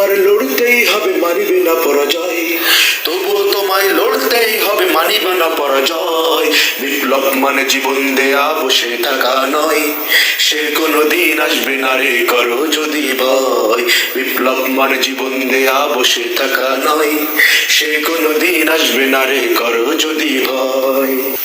তোমার লড়তেই হবে, মানিবে না পরাজয়। তবুও তোমায় লড়তেই হবে, মানিবে না পরাজয়। বিপ্লব মানে জীবন দেয়া, বসে থাকা নয়। সে কোনো দিন আসবে না রে, করো যদি ভয়। বিপ্লব মানে জীবন দেয়া, বসে থাকা নয়। সে কোনো দিন আসবে না রে, করো যদি ভয়।